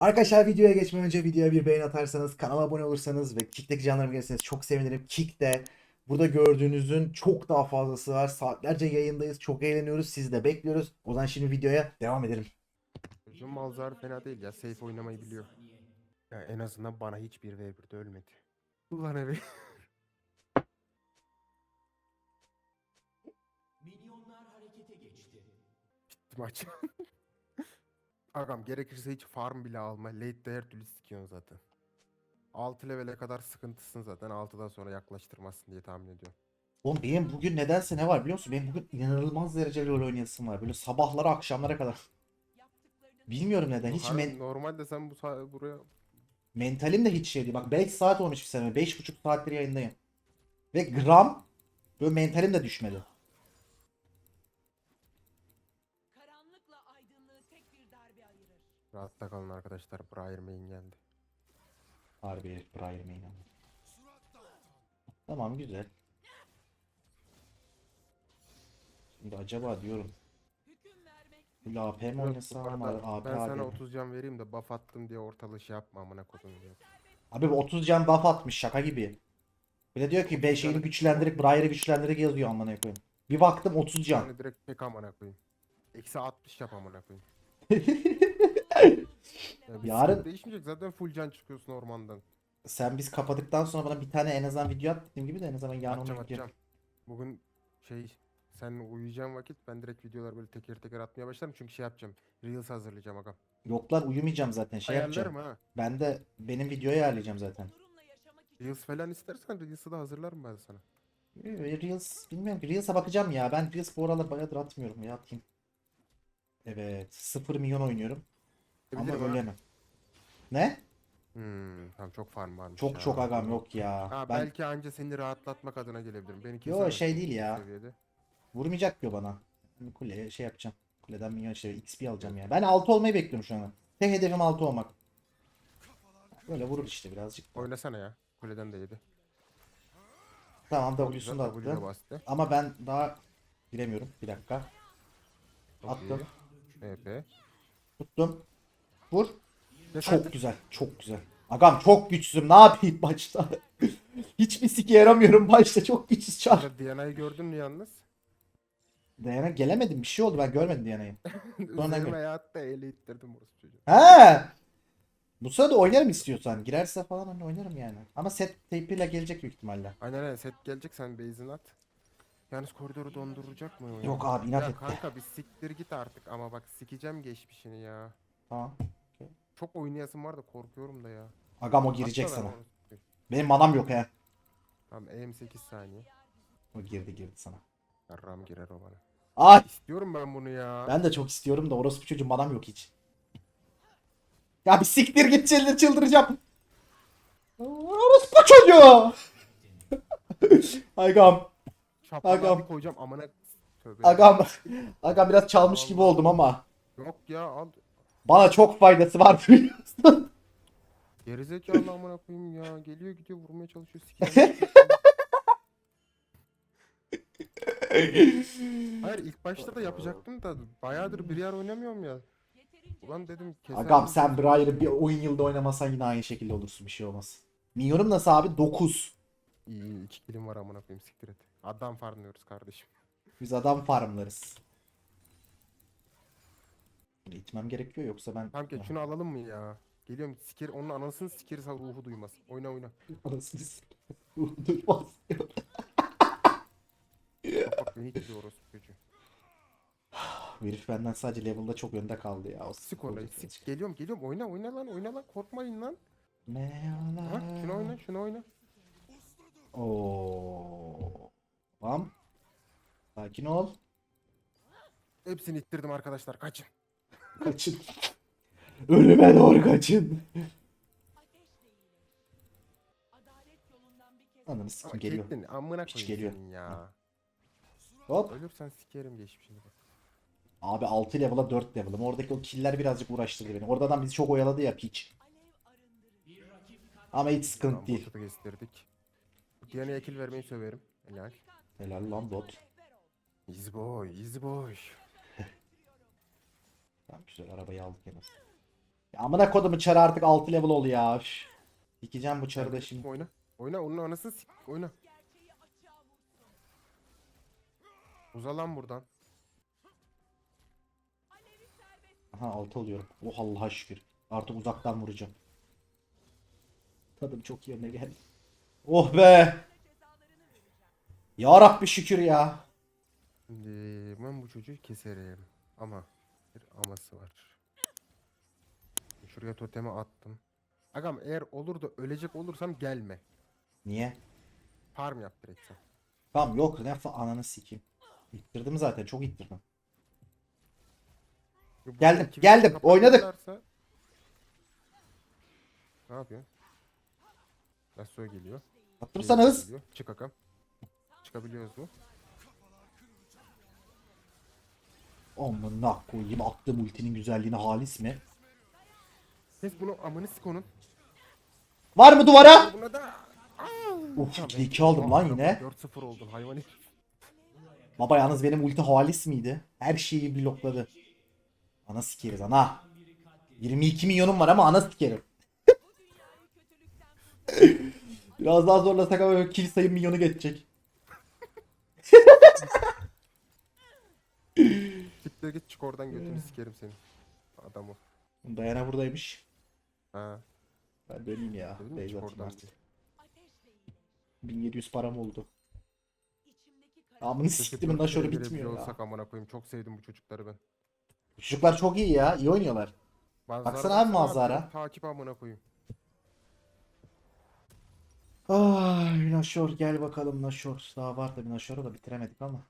Arkadaşlar videoya geçmeden önce videoya bir beğen atarsanız, kanala abone olursanız ve Kick'teki canlarımı gelirseniz çok sevinirim. Kick'te burada gördüğünüzün çok daha fazlası var. Saatlerce yayındayız. Çok eğleniyoruz. Sizi de bekliyoruz. O zaman şimdi videoya devam edelim. Çocuğun Malzar fena değil ya. Safe oynamayı biliyor. Ya en azından bana hiçbir V1'de ölmedi. Ulan evi. Milyonlar harekete geçti. Bitti maç. Agam gerekirse hiç farm bile alma. Late'de her türlü sikiyorsun zaten. 6 level'e kadar sıkıntısın zaten. 6'dan sonra yaklaştırmazsın diye tahmin ediyorum. Oğlum benim bugün nedense ne var biliyor musun? Benim bugün inanılmaz derecede LoL oynayasım var. Böyle sabahlara akşamlara kadar. Bilmiyorum neden. Hiç Harbi men- Normalde sen bu sa- buraya mentalim de hiç şey değil. Bak 5 saat olmuş bir sene. 5,5 saattir yayındayım. Ve gram böyle mentalim de düşmedi. Rahatta kalın arkadaşlar. Briar main geldi. Harbi Briar Main ama. Tamam güzel. Şimdi acaba diyorum. Bu AP mi oynasam? AP ben sana abi. 30 can vereyim de buff attım diye ortalığı şey yapma amına kodum diyor. Abi bu 30 can buff atmış şaka gibi. Bir de diyor ki 5 şeyini güçlendirip Briar'ı güçlendirip yazıyor amına koyayım. Bir baktım 30 can. Yani direkt tek amına koyayım. Eksi 60 yap amına koyayım. Ya bir Yarın- sıkıntı değişmeyecek zaten full can çıkıyorsun ormandan. Sen biz kapadıktan sonra bana bir tane en azından video at dediğim gibi de en azından yarın onu Atacağım yükleyeyim. atacağım. Bugün şey sen uyuyacağın vakit ben direkt videolar böyle teker teker atmaya başlarım çünkü şey yapacağım. Reels hazırlayacağım agam. Yok lan uyumayacağım zaten şey Ayarlarım yapacağım. ha. Ben de benim videoyu ayarlayacağım zaten. Reels falan istersen Reels'ı da hazırlarım ben sana. Ee, Reels bilmiyorum ki Reels'a bakacağım ya. Ben Reels bu aralar bayağıdır atmıyorum ya atayım. Evet 0 milyon oynuyorum. Ama ölemem. Ne? Hmm, tamam çok farm varmış Çok ya. çok agam yok ya. Ha, Ben belki anca seni rahatlatmak adına gelebilirim. Beni Yo, kesemezsin şey değil ya. seviyede. vurmayacak diyor bana. Ben Kuleye şey yapacağım. Kuleden milyon işte XP alacağım ya. Ben 6 olmayı bekliyorum şu an. Tek hedefim 6 olmak. Böyle vurur işte birazcık. Oynasana ya. Kuleden de yedi. Tamam W'sunu da W de attı. bastı. Ama ben daha giremiyorum. Bir dakika. Attım. EP. Tuttum. Vur. Çok güzel. Çok güzel. Agam çok güçsüzüm. Ne yapayım başta? Hiçbir sike yaramıyorum başta. Çok güçsüz çar. Diana'yı gördün mü yalnız? Dayana gelemedim. Bir şey oldu. Ben görmedim Dayana'yı. Sonra Üzerime gör. eli ittirdim orası çocuğu. He. Bu sırada oynarım istiyorsan. Girerse falan hani oynarım yani. Ama set tape ile gelecek büyük ihtimalle. Aynen aynen set gelecek sen base'ini at. Yalnız koridoru donduracak mı o ya? Yok abi, inat ya etti. kanka bir siktir git artık ama bak sikeceğim geçmişini ya. Tamam. Çok oynayasım var da korkuyorum da ya. Agam o girecek Atsana sana. onu. Benim manam yok he. Tamam aim 8 saniye. O girdi girdi sana. Ram girer o bana. Ay İstiyorum ben bunu ya. ben de çok istiyorum da orospu çocuğu manam yok hiç. Ya bir siktir git çıldır çıldıracağım. Orospu çocuğu. Agam. Agam. bir koyacağım amına. Tövbe. Agam. Agam biraz çalmış gibi oldum ama. Yok ya al. Bana çok faydası var biliyorsun. Gerizekalı amına koyayım ya. Geliyor gidiyor vurmaya çalışıyor. Sikeceğim. Hayır ilk başta da yapacaktım da bayağıdır bir yer oynamıyorum ya. Ulan dedim keser Agam sen Briar'ı bir oyun yılda oynamasan yine aynı şekilde olursun bir şey olmaz. Minyonum nasıl abi? 9. İyi iyi iki kilim var amına koyayım siktir et. Adam farmlıyoruz kardeşim. Biz adam farmlarız. İtmem gerekiyor yoksa ben... Tamam ki şunu alalım mı ya? Geliyorum sikir onun anasını sikeriz ha ruhu duymaz. Oyna oyna. Anasını s- Duymaz. Bak beni gidiyor orası çocuğu. Herif benden sadece level'da çok önde kaldı ya. O Sik orayı sik. Geliyorum geliyorum oyna oyna lan oyna lan korkmayın lan. Ne Ha şunu oyna şunu oyna. Oo. Tamam. Sakin ol. Hepsini ittirdim arkadaşlar kaçın. Kaçın. Ölüme doğru kaçın. Ananı Ama sikim geliyor. Caitlyn amına Hiç geliyor. ya. Hop. Ölürsen sikerim geçmişini. Abi 6 level'a 4 level'ım. Oradaki o killer birazcık uğraştırdı beni. Orada adam bizi çok oyaladı ya piç. Ama hiç sıkıntı Tamam değil. botu da kestirdik. Diana ekil vermeyi söverim. Helal. Helal lan bot. Easy boy easy boy. Tamam güzel arabayı aldık en azından. Ya amına kodumu çarı artık 6 level ol ya. Üf. Dikeceğim bu çarı da şimdi. Oyna. Oyna onun anasını sik. Oyna. Uza lan buradan. Aha 6 oluyorum. Oh Allah'a şükür. Artık uzaktan vuracağım. Tadım çok yerine geldi. Oh be. Ya Rabbi şükür ya. Şimdi ben bu çocuğu keserim. Ama aması var. Şuraya totemi attım. Agam eğer olur da ölecek olursam gelme. Niye? Farm yap direkt sen. Tamam yok ne fa ananı sikeyim. İttirdim zaten çok ittirdim. Burada Geldim, geldim. Oynadık. kapatırlarsa- Ne yapıyor? Yasuo geliyor. Attırsanız. Geliyor, geliyor. Çık agam. Çıkabiliyoruz mu? Amına koyayım attığım ultinin güzelliğine halis mi? Kes bunu amını sik onun. Var mı duvara? Buna da. Uf Tamam, 2 aldım lan yine. 4-0 oldun hayvan herif. Baba yalnız benim ulti halis miydi? Her şeyi blokladı. Ana sikeriz ana. 22 milyonum var ama ana sikerim. Biraz daha zorlasak ama kill sayım milyonu geçecek. Siktir git çık oradan götünü sikerim seni. Adam o. Dayana buradaymış. Ha. Ben döneyim ya. Dedim mi Beyza çık atayım oradan artık. diye. Ateşle iyileş. 1700 param oldu. Amını siktimin lan şöyle bitmiyor ya. olsak amına koyayım. Çok sevdim bu çocukları ben. Çocuklar çok iyi ya. iyi oynuyorlar. Manzara Baksana abi manzara. Takip amına koyayım. Ay Naşor gel bakalım Naşor. Daha var tabii Naşor'u da bitiremedik ama.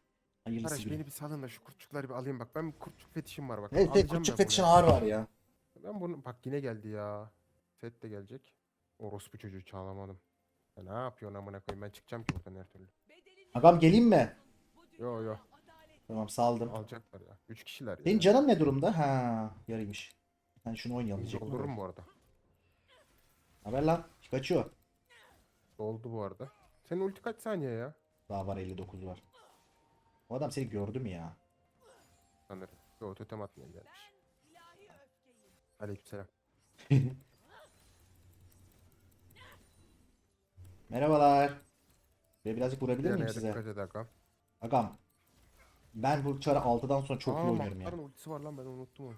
Hayırlısı Arkadaş bir. beni bir salın da şu kurtçukları bir alayım bak. Ben kurtçuk fetişim var bak. Evet, evet Alacağım kurtçuk fetişin ağır var ya. Ben bunu bak yine geldi ya. Set de gelecek. Orospu çocuğu çağlamadım. Ya ne yapıyorsun amına koyayım ben çıkacağım ki buradan her türlü. Agam geleyim mi? Yo yo Tamam saldım. alacaklar ya. 3 kişiler Senin ya. canın ne durumda? Ha, yarıymış. Ben şunu oynayalım diyecektim. Doldururum bu arada. Haber lan. Kaçıyor. Doldu bu arada. Senin ulti kaç saniye ya? Daha var 59 var. O adam seni gördü mü ya? Sanırım. Yo totem atmaya gelmiş. Aleykümselam. Merhabalar. Ve birazcık vurabilir miyim size? dikkat et agam. Agam. Ben bu çarı 6'dan sonra çok Aa, iyi oynuyorum ya. Mahtar'ın ultisi var lan ben unuttum onu.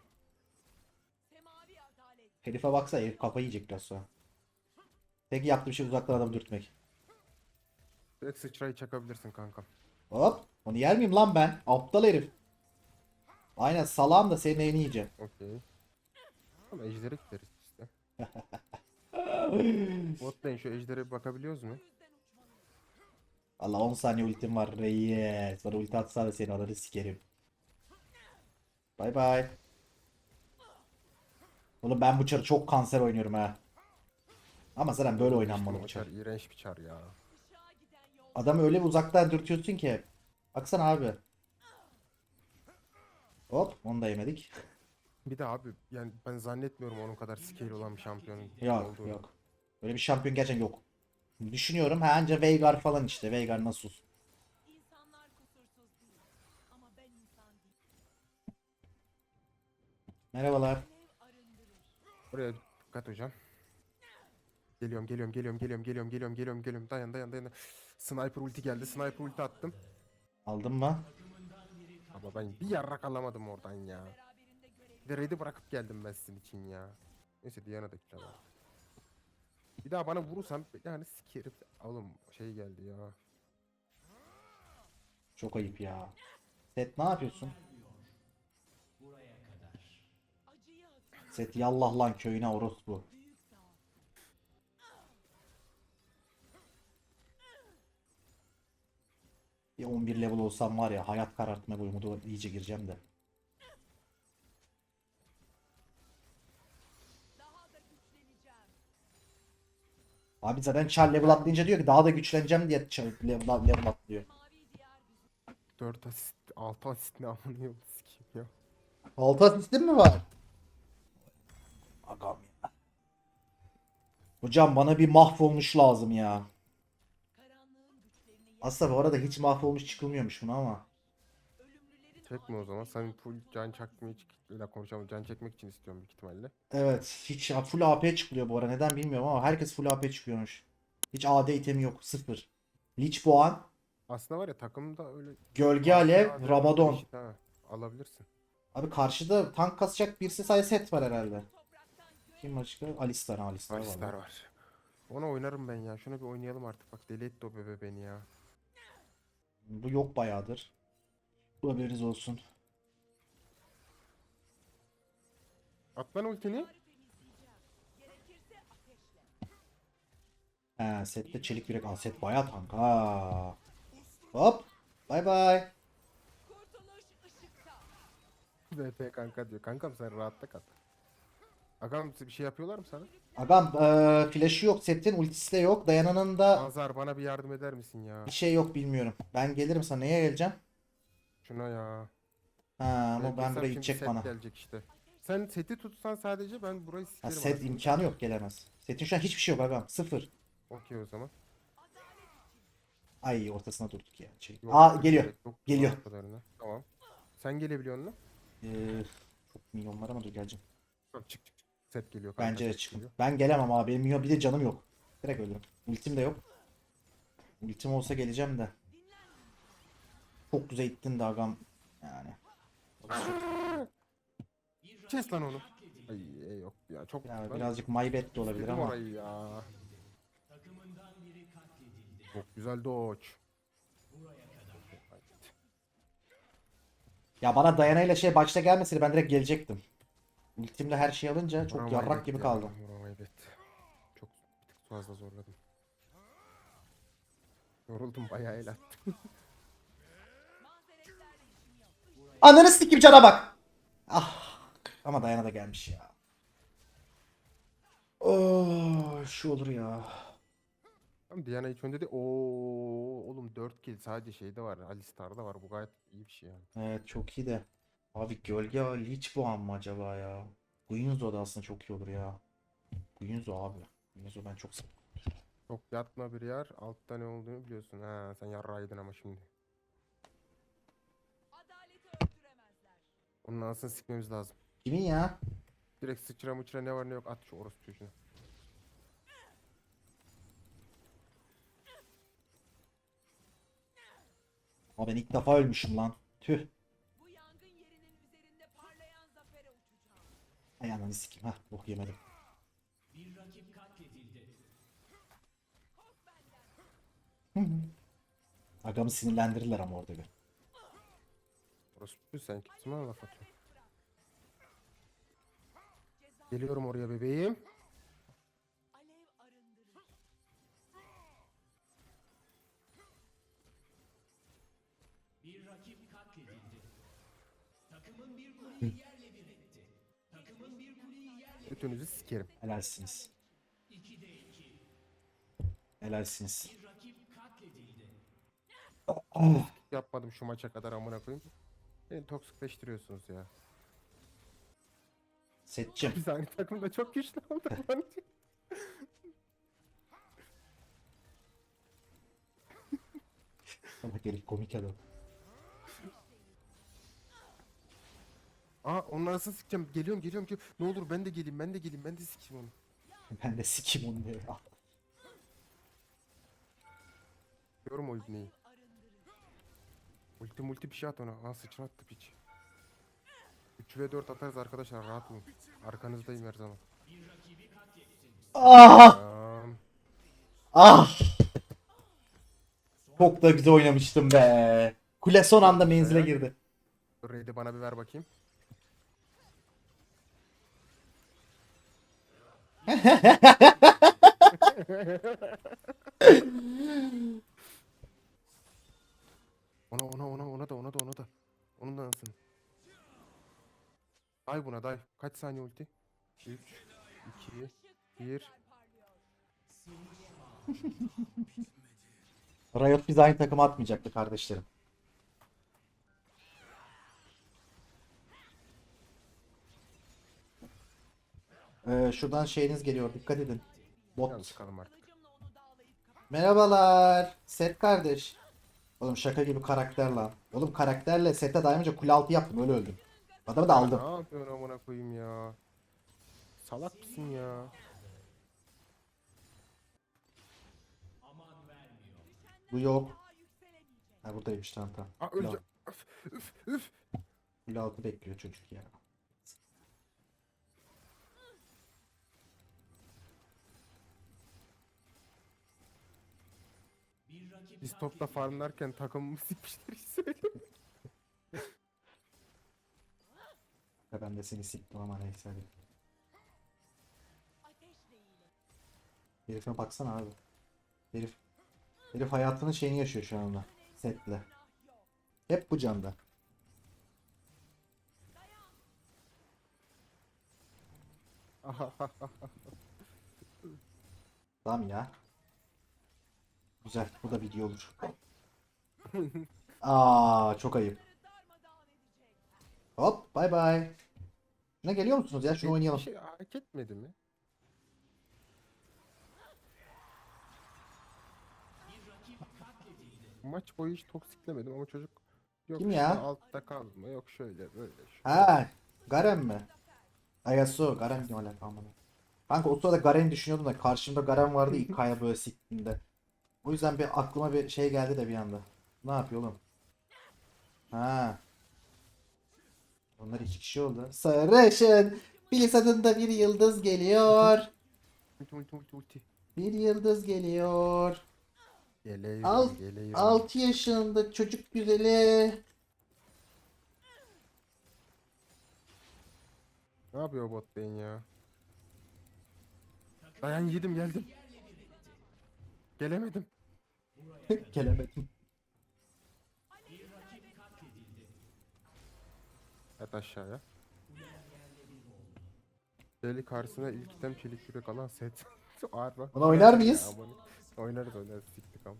Semavi adalet. Herife baksa herif kafayı yiyecek biraz sonra. Tek yaptığı şey uzaktan adam dürtmek. Direkt sıçrayı çakabilirsin kankam. Hop. Onu yer miyim lan ben? Aptal herif. Aynen salam da senin elini yiyeceğim. Okey. Ama ejderi gideriz işte. Botlayın şu ejdere bakabiliyoruz mu? Allah 10 saniye ultim var reis. Bana ulti atsana seni ananı sikerim. Bay bay. Oğlum ben bu çarı çok kanser oynuyorum ha. Ama zaten böyle oynanmalı bu çar. iğrenç bir çar ya. Adamı öyle bir uzaktan dürtüyorsun ki. Baksana abi. Hop onu da yemedik. Bir de abi yani ben zannetmiyorum onun kadar scale olan bir şampiyonun Yok olduğunu. yok. Böyle bir şampiyon gerçekten yok. Düşünüyorum ha anca Veigar falan işte. Veigar nasıl? İnsanlar kusursuz değil. Ama ben insan değilim. Merhabalar. Alev arındırır. Oraya dikkat hocam. Geliyorum geliyorum geliyorum geliyorum geliyorum geliyorum geliyorum geliyorum dayan dayan dayan. Sniper ulti geldi sniper ulti attım. Aldın mı? Ama ben bir yarrak alamadım oradan ya. Bir de raid'i bırakıp geldim ben sizin için ya. Neyse Diana da kill aldı. Bir daha bana vurursan yani sikerim. Oğlum şey geldi ya. Çok ayıp ya. Set ne yapıyorsun? Set yallah lan köyüne orospu. Bir 11 level olsam var ya hayat karartma de iyice gireceğim de. Daha da güçleneceğim. Abi zaten Char level atlayınca diyor ki daha da güçleneceğim diye Char level, level atlıyor. Mavi diyar bizim. 4 asist 6 asist ne amına sikeyim ya. 6 asistin mi var? Agam ya. Hocam bana bir mahvolmuş lazım ya. Aslında bu arada hiç mahvolmuş çıkılmıyormuş buna ama. Çekme o zaman. Sen full can çekmek için konuşalım. Can çekmek için istiyorum büyük ihtimalle. Evet. Hiç full AP çıkılıyor bu ara. Neden bilmiyorum ama herkes full AP çıkıyormuş. Hiç AD itemi yok. Sıfır. Lich Boğan, Aslında var ya takımda öyle Gölge Alev, Rabadon. ha. Alabilirsin. Abi karşıda tank kasacak birisi sayı set var herhalde. Kim başka? Alistar. ha, Alistar, var. Alistar var. Ona oynarım ben ya. Şunu bir oynayalım artık. Bak deli etti o bebe beni ya. Bu yok bayağıdır. Bu haberiniz olsun. At lan ultini. He sette çelik yürek. Aa set bayağı tank. Ha. Hop. Bay bay. VP kanka diyor. Kankam sen rahatta kal. Agam bir şey yapıyorlar mı sana? Agam eee flash'ı yok setin. Ultisi de yok. Dayananın da Azar bana bir yardım eder misin ya? bir şey yok bilmiyorum. Ben gelirim sana. Neye geleceğim? Şuna ya. Ha ama ben buraya şimdi gidecek set bana. gelecek işte. Sen seti tutsan sadece ben burayı Ha, sikerim. set anasını. imkanı yok gelemez. Setin şu an hiçbir şey yok agam. Sıfır. Okey o zaman. Ay ortasına durduk ya. Şey. Yok, Aa yok, geliyor. gerek yok bu Geliyor. kadarına. Tamam. Sen gelebiliyor musun? Ee, çok milyon var ama dur geleceğim. Yok, çık çık. Set geliyor kanka. Bence de çıkın. Ben gelemem abi. Benim bir de canım yok. Direkt ölürüm. Ultim de yok. Ultim olsa geleceğim de. Çok güzel ittin de agam. Yani. Kes lan onu. Ay e, yok ya çok Ya ben birazcık maybet de olabilir ama. orayı ya. Çok güzel dodge. Ya bana dayanayla şey başta gelmeseydi ben direkt gelecektim. Ultimle her şey alınca çok Vuramayı yarrak gibi kaldı. vuramayı bet. Çok bir tık fazla zorladım. Yoruldum bayağı el attım. Ananı sikim cana bak. Ah. Ama Dayana da gelmiş ya. Oh, şu olur ya. Ama Diana hiç önde de ooo oğlum 4 kill sadece şeyde var. Alistar'da var. Bu gayet iyi bir şey yani. Evet çok iyi de. Abi gölge Lich Boğan mı acaba ya? Guinzo da aslında çok iyi olur ya. Guinzo abi. Guinzo ben çok seviyorum. Çok yatma bir yer. Altta ne olduğunu biliyorsun. Ha sen yarraydın ama şimdi. Onun anasını sikmemiz lazım. Kimin ya? Direkt sıçra mıçra ne var ne yok at şu orospu çocuğuna. Abi ben ilk defa ölmüşüm lan. Tüh. Ananı sikeyim. Hah bok yemedim. Bir rakip katledildi. Kork benden. Agamı sinirlendirirler ama orada bir. Orospu sen kimsin bana laf atıyorsun? Geliyorum oraya bebeğim. Götünüzü sikerim. Helalsiniz. 2'de 2. Helalsiniz. Yapmadım şu maça kadar amına koyayım. Beni toksikleştiriyorsunuz ya. Setçim. Biz aynı takımda çok güçlü olduk. Bak herif komik adam. Aa onun arasını sikeceğim. Geliyorum geliyorum ki ne olur ben de geleyim ben de geleyim ben de sikeyim onu. Ben de sikim onu diye. Ah, Diyorum o ibneyi. Ulti multi bir şey at ona. Aa sıçrattı piç. 3 ve 4 atarız arkadaşlar rahat olun. Arkanızdayım her zaman. Ah! Ah! Çok da güzel oynamıştım be. Kule son anda menzile girdi. Raid'i bana bir ver bakayım. ona ona ona ona da ona da ona da. Onun da anasını. Day buna day. Kaç saniye ulti? 3 2 1 Riot biz aynı takıma atmayacaktı kardeşlerim. Ee, şuradan şeyiniz geliyor dikkat edin. Bot. çıkalım artık. Merhabalar. Set kardeş. Oğlum şaka gibi karakter lan. Oğlum karakterle sete dayanınca kule altı yaptım öyle öldüm. Adamı da aldım. Ne yapıyorsun amına koyayım ya? Salak mısın ya? Bu yok. Ha buradaymış tamam tamam. Aa öleceğim. Üf, üf, üf. kule altı bekliyor çocuk ya. Biz topla farmlarken takımımı sikmişler hiç söyleme. Ya ben de seni siktim ama neyse hadi. Herifine baksana abi. Herif. Herif hayatının şeyini yaşıyor şu anda. Setle. Hep bu canda. Tamam ya. Güzel. Bu da video olur. Aa çok ayıp. Hop bay bay. Ne geliyor musunuz ya? Şunu Bir oynayalım. şey hak etmedi mi? Maç boyu hiç toksiklemedim ama çocuk yok Kim işte ya? altta kalma yok şöyle böyle. şöyle. Ha, Garen mi? Ayasu, Garen ne alaka amına. Kanka o sırada Garen'i düşünüyordum da karşımda Garen vardı ilk kaya böyle siktiğinde. O yüzden bir aklıma bir şey geldi de bir anda. Ne yapıyor oğlum? Ha. Onlar iki kişi oldu. Sarışın. Bilis adında bir yıldız geliyor. Bir yıldız geliyor. Geliyorum Al- geliyorum. 6 yaşında çocuk güzeli. Ne yapıyor bot beyin ya? Dayan yedim geldim. Gelemedim. Gelemedim. Yat aşağıya. Deli karşısına ilk item çelik yürek alan set. Ağır bak. Bunu oynar mıyız? Amına- Oynarız oynarız siktik am.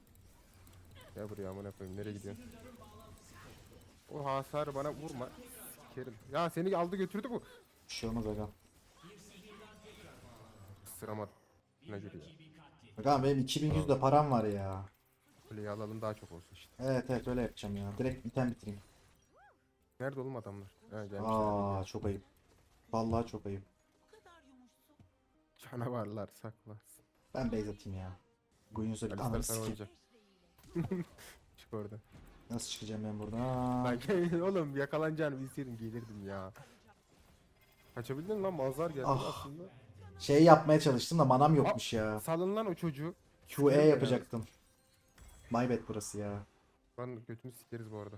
Gel buraya amına koyayım nereye gidiyorsun? O hasarı bana vurma. Sikerim. Ya seni aldı götürdü bu. Bir şey olmaz aga. Sıramadım. Ne giriyor? Aga benim 2100 de param var ya. Kuleyi alalım daha çok olsun işte. Evet evet öyle yapacağım ya. Direkt item bitireyim. Nerede oğlum adamlar? Ha gelmişler. Aa çok ayıp. Vallahi çok ayıp. Canavarlar saklarsın. Ben base atayım ya. Guinness'a bir Alistar sikeyim. oynayacak. Çık oradan. Nasıl çıkacağım ben buradan? Lan oğlum yakalanacağını bilseydim gelirdim ya. Kaçabildin lan mazhar geldi Ah. aslında. Şey yapmaya çalıştım da manam yokmuş ya. Salın lan o çocuğu. QE yapacaktım. My bad burası ya. Lan götünü sikeriz bu arada.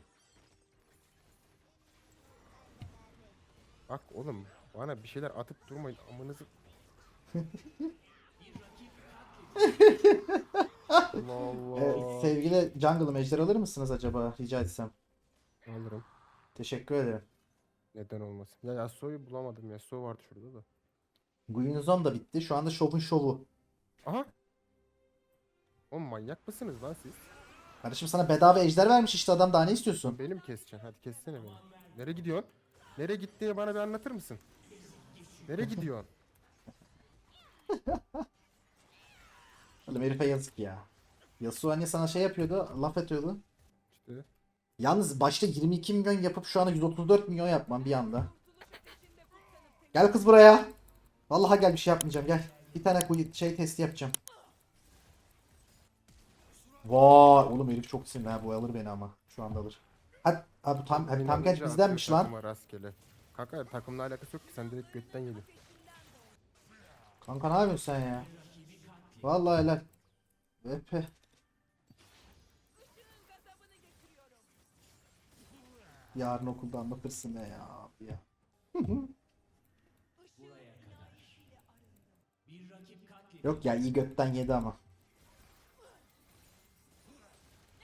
Bak oğlum bana bir şeyler atıp durmayın amınızı. Allah Allah. Evet, sevgili Jungle'ım ejder alır mısınız acaba rica etsem? Alırım. Teşekkür ederim. Neden olmasın? Ya Yasuo'yu bulamadım. Yasuo vardı şurada da. Guinness'om da bitti. Şu anda şovun şovu. Aha. Oğlum manyak mısınız lan siz? Kardeşim sana bedava ejder vermiş işte adam daha ne istiyorsun? Beni mi keseceksin? Hadi kessene beni. Nereye gidiyorsun? Nereye gittiğini bana bir anlatır mısın? Nereye gidiyorsun? Oğlum herife yazık ya. Yasuo hani sana şey yapıyordu, laf atıyordu. İşte Yalnız başta 22 milyon yapıp şu anda 134 milyon yapmam bir anda. Gel kız buraya. Vallahi gel bir şey yapmayacağım gel. Bir tane şey testi yapacağım. Vay oğlum herif çok sinirli ha bu alır beni ama. Şu anda alır. Hadi abi bu tam, hadi tam genç bizdenmiş lan. takıma Rastgele. Kanka takımla alakası yok ki sen direkt götten yedin. Kanka ne yapıyorsun sen ya? Vallahi helal. Epe. Yarın okulda anlatırsın ne ya abi ya. Yok ya iyi götten yedi ama.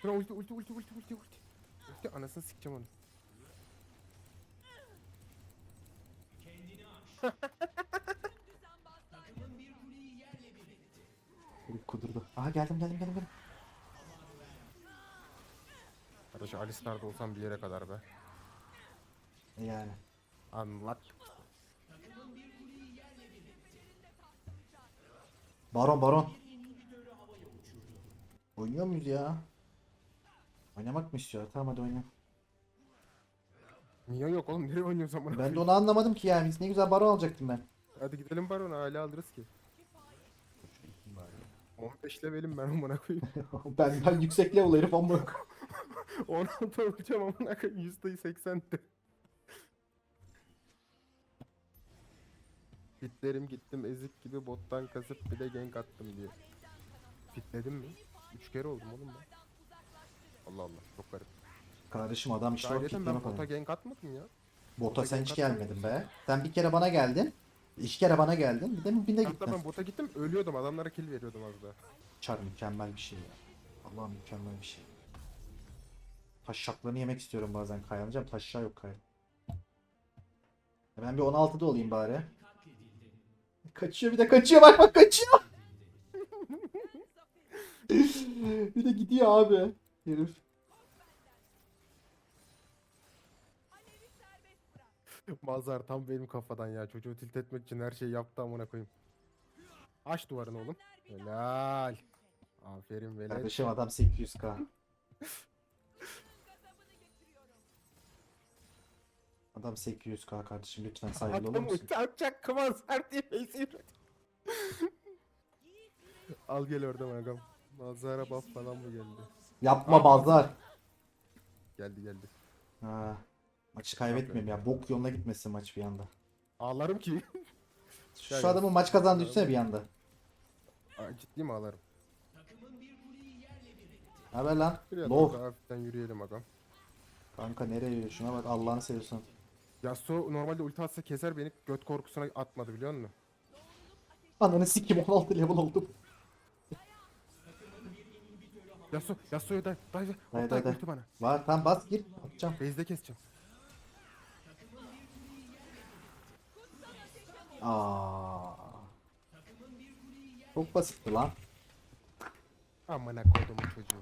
Şuna ulti ulti ulti ulti ulti ulti. Ulti anasını sikeceğim onu. Kendini aş. Takımın bir kuleyi yerle bir etti. Herif kudurdu. Aha geldim geldim geldim geldim. Kardeş Alistar'da olsam bir yere kadar be. Yani. Anlat. Baron baron. Oynuyor muyuz ya? Oynamak mı istiyor? Tamam hadi oyna. Minyon yok oğlum nereye oynuyorsun amına Ben de onu anlamadım ki yani. Biz ne güzel baro alacaktım ben. Hadi gidelim barona hala alırız ki. 15 levelim ben amına koyayım. ben, ben yüksek level herif ama 16 olacağım amına koyayım %80'de. Fitlerim gittim ezik gibi bottan kasıp bir de gank attım diye. Fitledim mi? 3 kere oldum oğlum ben. Allah Allah çok garip. Kardeşim adam işte o Ayrıca ben kitleme bota falan. gank atmadım ya. Bota sen hiç gelmedin be. Sen bir kere bana geldin. İki kere bana geldin. Bir de bir de Hatta gittin. ben bota gittim ölüyordum adamlara kill veriyordum az daha. Çar mükemmel bir şey ya. Allah mükemmel bir şey. Taşşaklarını yemek istiyorum bazen kayanacağım. Taşşağı yok kay. Ben bir 16'da olayım bari. Kaçıyor bir de kaçıyor bak bak kaçıyor. bir de gidiyor abi. Herif. Mazhar tam benim kafadan ya çocuğu tilt etmek için her şeyi yaptı amına koyayım. Aç duvarını oğlum. Helal. Aferin velet. Kardeşim adam 800k. Adam 800k kardeşim lütfen saygılı olur Adam musun? ulti atacak Mazhar diye face Al gel oradan agam. Mazhar'a buff falan mı geldi? Yapma bazar. Geldi geldi. Ha. Maçı kaybetmeyeyim ya. Bok yoluna gitmesin maç bir anda. Ağlarım ki. Şu Gel adamın maç kazandı düşsene bir anda. Aa, ciddi mi ağlarım? Haber lan? Low. doğru hafiften yürüyelim agam. Kanka nereye yürüyor? Şuna bak Allah'ını seviyorsun. Yasuo normalde ulti atsa keser beni göt korkusuna atmadı biliyor musun? Ananı sikim 16 level oldum. Yasuo, Yasuo'ya day, day, day. Hayır hayır. Ulti bana. Var tamam bas gir. Atacağım. Base'de keseceğim. Aa. Çok basitti lan. Amına koydum çocuğu.